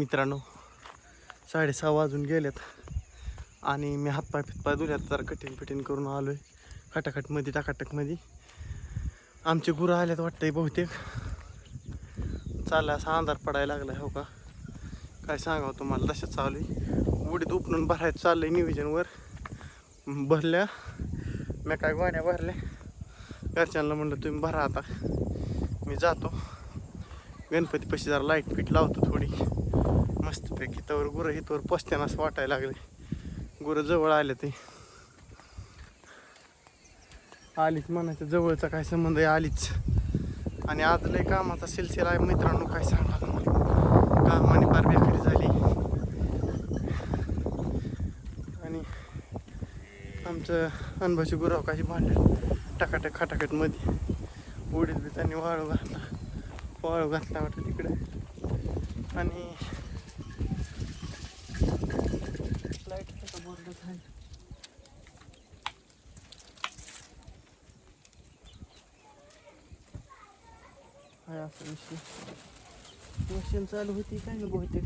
मित्रांनो साडेसहा वाजून गेलेत आणि मी हातपाय फितपाय धुल्यात जरा कठीण फिटीन करून आलो आहे खटाखटमध्ये टाकाटकमध्ये आमचे गुरं आल्यात वाटतंय बहुतेक. चालला असा अंधार पडायला लागला हो का? काय सांगावं तुम्हाला तसंच चालू आहे उडीत उपणून भरायचं चाललं आहे नियोजनवर भरल्या मी काय गोण्या भरल्या? घरच्यांना म्हणलं तुम्ही भरा आता. मी जातो. गणपतीपाशी जरा लाइट फिट लावतो थोडी. मस्तपैकी तवर गुरं हितवर पसत्यानं असं वाटायला लागले. गुरं जवळ आले ते. आलीच म्हणायचं जवळचा काय संबंध आहे? आलीच. आणि आज लय कामाचा सिलसिला आहे. मित्रांनो काय सांगा तुम्हाला? कामाने फार बेकारी झाली. आणि आमचं अनभाची गुरावकाची भांडण टाकाटक खाटाकटमध्ये. उडीत बी त्यांनी वाळू घातला. वाळू घातला वाटतं तिकडे. आणि लाइट बोर्ड आहे काय असं विषय. मशीन चालू होती काय ना बहुतेक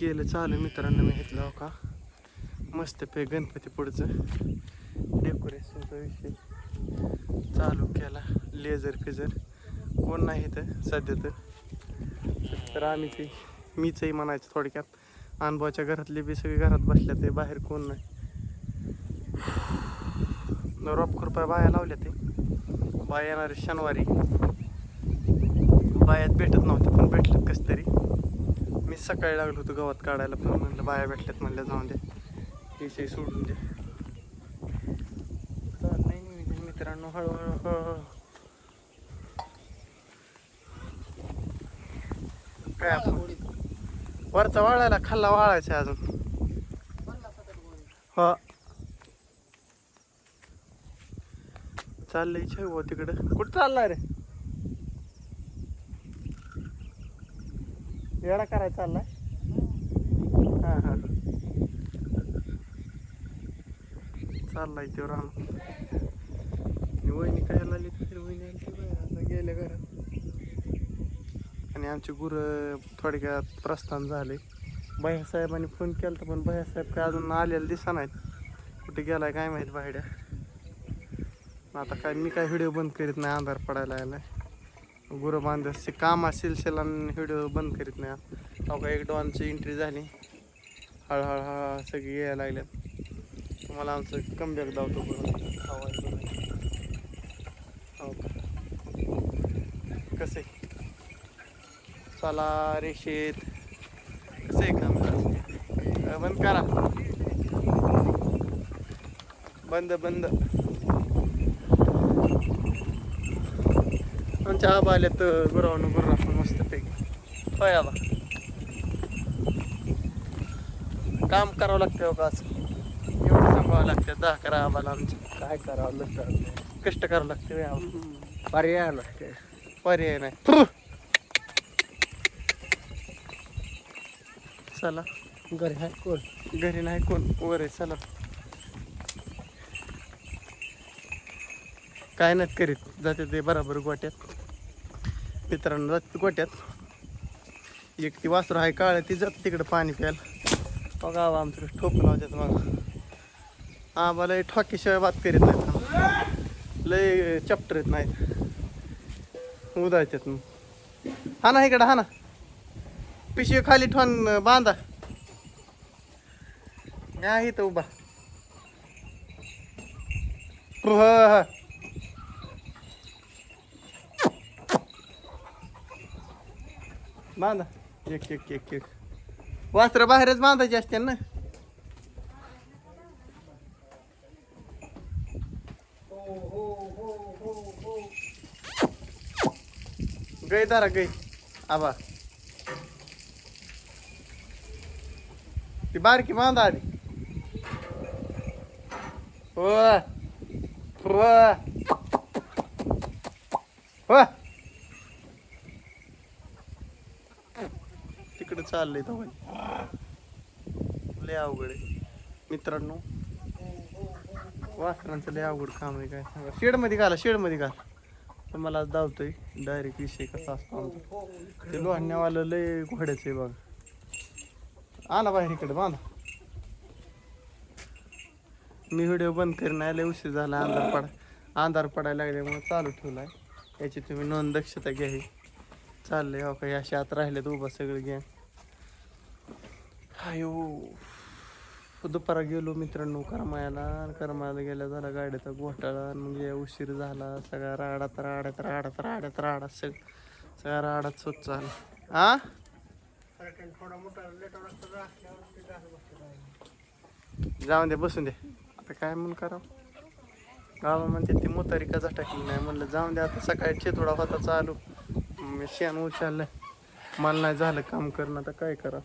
गेलं चालू मित्रांनो मी घेतलं हो का? मस्त पे गणपती पुढचं डेकोरेशनचा विषय. चालू केला लेझर फिजर. कोण नाही तर सध्या तर. तर आम्ही ते मीचही म्हणायचं थोडक्यात. अनुभवाच्या घरातले बी सगळे घरात बसल्या ते बाहेर कोण नाही. रॉप खुरपाय बाया लावल्या ते. बाया येणारे शनिवारी. बायात भेटत नव्हत्या पण भेटल्यात कस तरी. मी सकाळी लागलो होतो गवत काढायला पण म्हणलं बाया भेटल्यात म्हणलं जाऊन दे. विषय सोडून दे. नियोजन मित्रांनो हळूहळू हळूहळू. काय आपण? वरचा वाळायला खाल्ला वाळायचा अजून. हा. चाललंय इच्छा हो तिकडं. कुठं चाललाय रे? येडा करायचा चाललाय? हा हा. चाललाय तो राम. वहिनी काय लागली तर वहिनी आली आता गेल्या घरात. आणि आमचे गुर थोडक्यात प्रस्थान झाले. साहेबांनी फोन केला तर पण साहेब काय अजून आलेला दिसा नाहीत. कुठे गेलाय काय माहीत बाहेर आता काय मी काय व्हिडिओ बंद करीत नाही अंधार पडायला आलाय गुरु बांधवचे काम असेल व्हिडिओ बंद करीत नाही. अवघा एक डॉनची एंट्री झाली. हळूहळू हळूहळू सगळी यायला लागल्यात. तुम्हाला आमचं कमबॅक धावतो बरोबर कसे हो कसं आहे? चला रेषेत कसं आहे काम? बंद करा. बंद बंद. आमच्या आबा आल्यात गुरावून गुर्रा मस्त पैकी होय आबा काम करावं लागतं हो का असं एवढं सांभाळावं लागतं दहा करा आबाला आमच्या काय करावं नसतं कष्ट करावं लागतं आबा पर्याय नसते पर्याय नाही! चला. घरी आहे कोण? घरी नाही कोण. वर आहे चला. काय नाहीत करीत. जाते ते बराबर गोट्यात. मित्रांनो जाते गोट्यात. एक ती वासरू आहे काळ ती जात तिकडं पाणी प्यायला. बघा हो, आवा आमच्याकडे ठोक लावतात मग आम्हाला लय ठोकीशिवाय बात करीत नाहीत लय चॅप्टर येत नाहीत उदायच्यात मग. हा ना इकडं हा ना. पिशवी खाली ठोन बांधा. नाही इथं उभा. हो. बांधा. एक एक एक एक. वास्त्र बाहेरच बांधायची असते ना? गै दारा गै आबा. ती बारकी बांधा आधी. हो. हो. हो. तिकडे चाललंय तो लय अवघड आहे. मित्रांनो वासरांचं लय अवघड काम आहे काय सांगा. शेडमध्ये घाला शेडमध्ये घाला. मला आज धावतोय. डायरेक्ट विषय कसा असतो आमचा. ते लोहण्यावालं लय घोड्याचं आहे बघा. आणा बाहेर इकडे बांधा. मी व्हिडिओ बंद करीन आले उशीर झाला अंधार पडा अंधार पडायला लागल्यामुळे चालू ठेवलाय. याची तुम्ही नोंद दक्षता घ्या ही. चाललंय हो काही असे आत राहिलेत उभा सगळं घ्या. हायो हो? दुपारा गेलो मित्रांनो करमायाला आणि करमायाला गेल्या झाला गाडीचा घोटाळा. म्हणजे मग या उशीर झाला. सगळा राडात राडत राडात राडत राडा सग सगळा राडात स्वच्छ झाला. हा जाऊन दे बसून दे. आता काय म्हणून करावं? गावा म्हणते ती मोतारी का टाकली नाही? म्हणलं जाऊन दे आता सकाळी थोडा होता चालू. शेण उचललं. मला नाही झालं काम करणं आता काय करा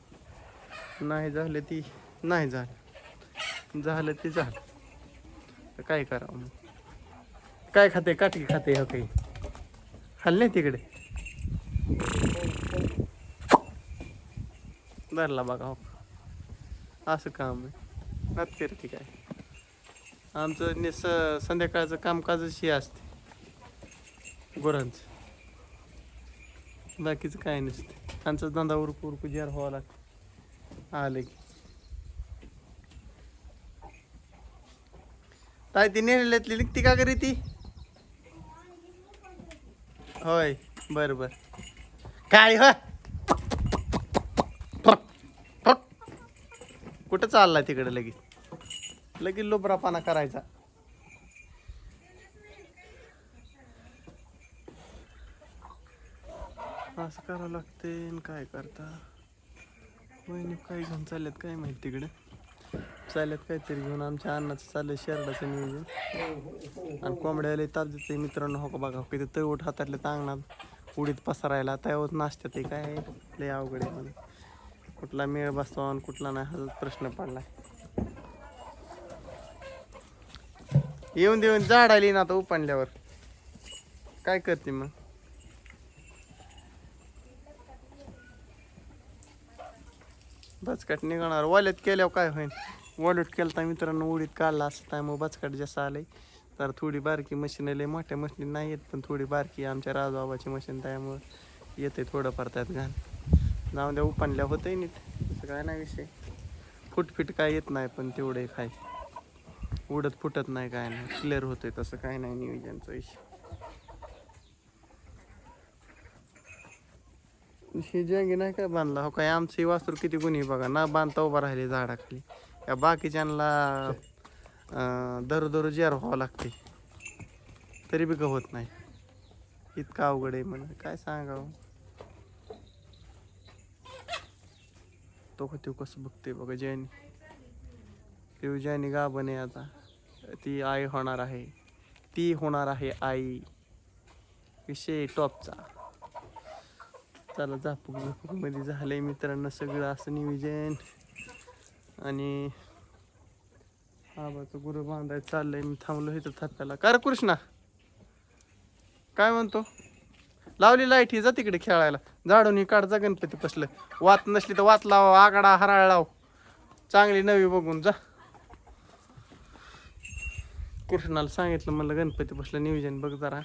नाही झालं ती नाही झालं. झालं ते झालं. तर काय करावं मग? काय खाते काटकी खाते हो काही? हल्ले तिकडे? धरला बघा हो. असं काम आहे. नात करते काय? आमचं निस संध्याकाळचं कामकाजच हे असते. गुरांचं. बाकीचं काय नसते. आमचं धंदा उरकू उरकू जेर व्हावं लागतं. आले की. ताय ती नेलेल्यातली निघती का करी ती? होय बर बर. काय हो? कुठं चालला तिकडे लगेच? लगेच लोबरापाना करायचा. असं करावं लागते काय करता? वहिनी काय घेऊन चालल्यात काय माहिती तिकडे? चालल्यात काहीतरी घेऊन. आमच्या अन्नाचं चाललं शेरडाचं नियोजन. आणि कोंबड्याला ताप देते मित्रांनो. हो का बघा हो किती तळवट हातातल्या अंगणात उडीत पसरायला. त्यावर नाश्त्यात ते काय? लय अवघड आहे म्हणून कुठला मेळ बसतो आणि कुठला नाही हा प्रश्न पडला. येऊन देऊन झाड आली ना आता उपांडल्यावर काय करते मग? बचकट निघणार. वॉलेट केल्यावर काय होईल वॉलेट केलं तर मित्रांनो उडीत काढला असं त्यामुळे बचकट जसं आहे तर थोडी बारकी मशीन लई मोठ्या मशीन नाही येत पण थोडी बारकी आमच्या राजबाबाची मशीन त्यामुळं येते थोडंफार त्यात घाण. जाऊन द्या उपाणल्या होतंय नीट. तसं काय नाही विषय. फुटफिट काय येत नाही पण तेवढे काय उडत फुटत नाही काय नाही. क्लिअर होतंय तसं काय नाही नियोजनचा विषय. हे जंगी नाही का बांधला? हो काय आमची वास्तूर किती गुन्हे बघा. ना बांधता उभा राहिले झाडाखाली. या बाकीच्यांना अं, दर दर जेर व्हावं लागते. तरी बी होत नाही. इतका अवघड आहे म्हणे काय सांगावं? तो का तो कसं बघते बघा जैनी ते जैनी गाभण आहे आता. ती आई होणार आहे. ती होणार आहे आई. विषय टॉपचा. चला झापूक झुपूक झालं झालंय मित्रांनो सगळं असं नियोजन. आणि आबाचं गुरु बांधायचं चाललंय. मी थांबलो इथं थप्प्याला. कर कृष्णा. काय म्हणतो? लावली लाइट ही जा तिकडे खेळायला. झाडून ही काढ जा गणपती पसलं वात नसली तर वात लाव आकडा हराळ लाव. चांगली नवी बघून जा. कृष्णाला सांगितलं म्हणलं गणपती बसलं नियोजन बघ जरा.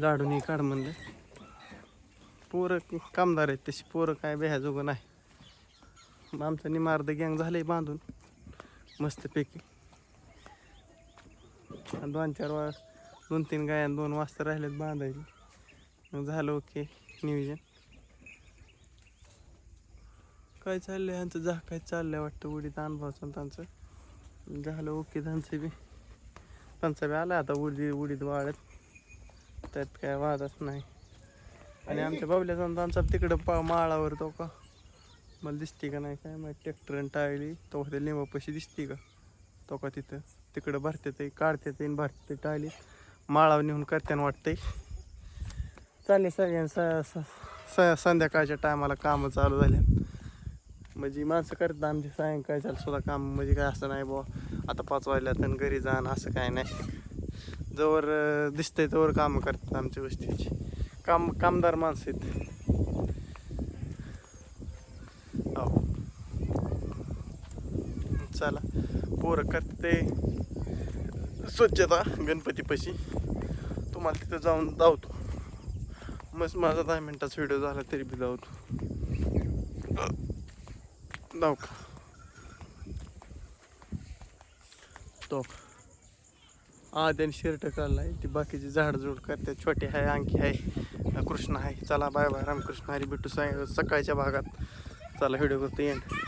झाडून ही काढ म्हणलं. पोरं कामदार आहेत तशी पोरं काय बेहाजोगं नाही. मग आमचं निमार्द गँग झालंय बांधून मस्तपैकी. दोन चार वाज दोन तीन गाया दोन वाजता राहिलेत बांधायचे मग झालं ओके नियोजन. काय चाललंय? ह्यांचं जा काय चाललंय वाटतं? उडीत अनुभवाचं त्यांचं. झालं ओके त्यांचं बी. त्यांचा बी आला आता उडी उडीत वाढत त्यात काय वादच नाही. आणि आमच्या बाबल्या संतांचा तिकडं पा माळावर तो का? मला दिसते का नाही काय माहिती. ट्रॅक्टर टाळली तो त्या लिंबापाशी दिसते का? तो का तिथं? तिकडं भरते ते काढते ते भरते टाळली माळावर नेऊन करत्यानं वाटतंय. चालेल सगळ्यांना स- स- संध्याकाळच्या टायमाला कामं चालू झाले म्हणजे माणसं करतात आमची सायंकाळच्या सुद्धा काम. म्हणजे काय असं नाही बुवा. आता पाच वाजल्या तर घरी जाण असं काय नाही. जवळ दिसतंय तोवर कामं करतात आमच्या गोष्टीची. काम कामदार माणसं आहेत. हो. चला. पोरं करते. स्वच्छता गणपतीपाशी. तुम्हाला तिथं जाऊन धावतो मस्त माझा दहा मिनटाचा व्हिडिओ झाला तरी बी धावतो धाव का? तो. हा शर्ट काढला आहे ती बाकीची झाड करतात करते छोटे आहे आणखी आहे. कृष्ण आहे. चला बाय बाय रामकृष्ण हरी भेटू. साय सकाळच्या भागात. चला व्हिडिओ करतो येईन